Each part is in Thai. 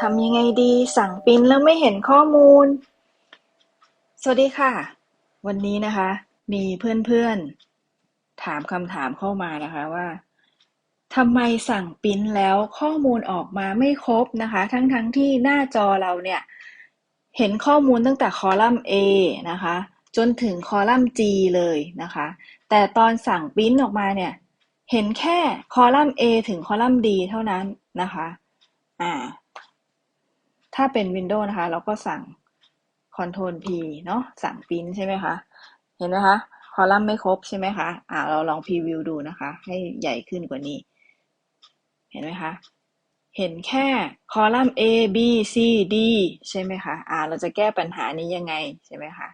ทำยังไงดีสั่งปริ้นแล้วไม่เห็นข้อมูล สวัสดีค่ะ วันนี้นะคะ มีเพื่อนๆ ถามคำถามเข้ามานะคะว่าทำไมสั่งปริ้นแล้วข้อมูลออกมาไม่ครบนะคะ ทั้งๆทที่หน้าจอเราเนี่ย เห็นข้อมูลตั้งแต่คอลัมน์ A นะคะ จนถึงคอลัมน์ G เลยนะคะ แต่ตอนสั่งปริ้นออกมาเนี่ย เห็นแค่คอลัมน์ A ถึงคอลัมน์ D เท่านั้นนะคะ อ่า ถ้าเป็น Windows นะคะ เราก็สั่ง Ctrl P เนาะสั่งปริ้นใช่ไหมคะ เห็นไหมคะ คอลัมน์ไม่ครบใช่ไหมคะอ่าเราลองพรีวิวดูนะคะ ให้ใหญ่ขึ้นกว่านี้ เห็นไหมคะ เห็นแค่คอลัมน์ A B C D ใช่ไหมคะอ่าเราจะแก้ปัญหานี้ยังไงใช่ไหมคะ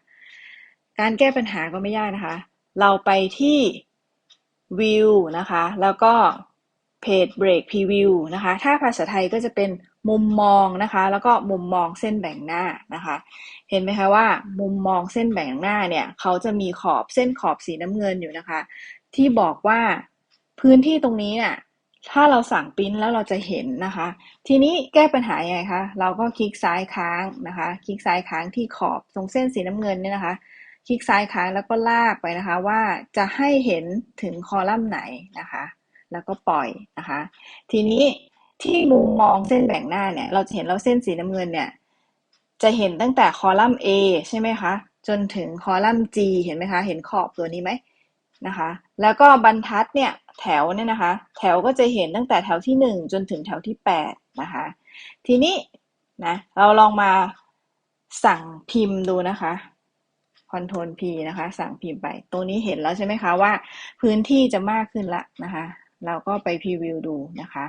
การแก้ปัญหาก็ไม่ยากนะคะ เราไปที่ View นะคะ แล้วก็ Page Break Preview นะคะ ถ้าภาษาไทยก็จะเป็น มุมมองนะคะ แล้วก็มุมมองเส้นแบ่งหน้านะคะ เห็นไหมคะว่า มุมมองเส้นแบ่งหน้าเนี่ยเขาจะมีขอบเส้นขอบสีน้ำเงินอยู่นะคะ ที่บอกว่าพื้นที่ตรงนี้น่ะถ้าเราสั่งปริ้นแล้วเราจะเห็นนะคะ ทีนี้แก้ปัญหายังไงคะเราก็คลิกซ้ายค้างนะคะ คลิกซ้ายค้างที่ขอบตรงเส้นสีน้ำเงินเนี่ยนะคะคลิกซ้ายค้างแล้วก็ลากไปนะคะว่าจะให้เห็นถึงคอลัมน์ไหนนะคะ แล้วก็ปล่อยนะคะ ทีนี้ ที่มุมมองเส้นแบ่งหน้าเนี่ย เราจะเห็นเราเส้นสีน้ำเงินเนี่ย จะเห็นตั้งแต่คอลัมน์ A ใช่ไหมคะ จนถึงคอลัมน์ G เห็นไหมคะ เห็นขอบตัวนี้ไหมนะคะ แล้วก็บรรทัดเนี่ยแถวเนี่ยนะคะ แถวก็จะเห็นตั้งแต่แถวที่หนึ่งจนถึงแถวที่แปดนะคะ ทีนี้นะเราลองมาสั่งพิมพ์ดูนะคะ Ctrl P นะคะ สั่งพิมพ์ไป ตรงนี้เห็นแล้วใช่ไหมคะว่า พื้นที่จะมากขึ้นละนะคะ เราก็ไปพรีวิวดูนะคะ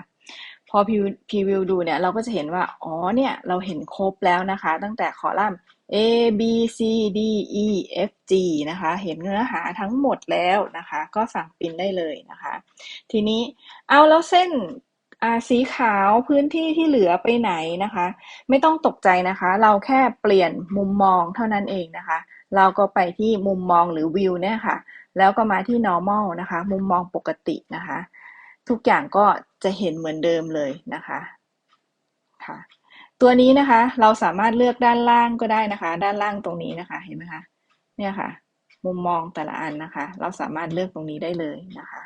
พอพรีวิวดูเนี่ยเราก็จะเห็นว่า อ๋อเนี่ยเราเห็นครบแล้วนะคะ ตั้งแต่คอลัมน์ A B C D E F G นะคะ เห็นเนื้อหาทั้งหมดแล้วนะคะ ก็สั่งปริ้นได้เลยนะคะ ทีนี้เอาแล้วเส้นสีขาวพื้นที่ที่เหลือไปไหนนะคะ ไม่ต้องตกใจนะคะ เราแค่เปลี่ยนมุมมองเท่านั้นเองนะคะ เราก็ไปที่มุมมองหรือวิวเนี่ยค่ะ แล้วก็มาที่ normal นะคะ มุมมองปกตินะคะ ทุกอย่างก็จะเห็นเหมือนเดิมเลยนะคะค่ะตัวนี้นะคะ เราสามารถเลือกด้านล่างก็ได้นะคะ ด้านล่างตรงนี้นะคะ เห็นไหมคะเนี่ยค่ะ มุมมองแต่ละอันนะคะ เราสามารถเลือกตรงนี้ได้เลยนะคะ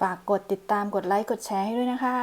ฝากกดติดตามกดไลค์กดแชร์ให้ด้วยนะคะ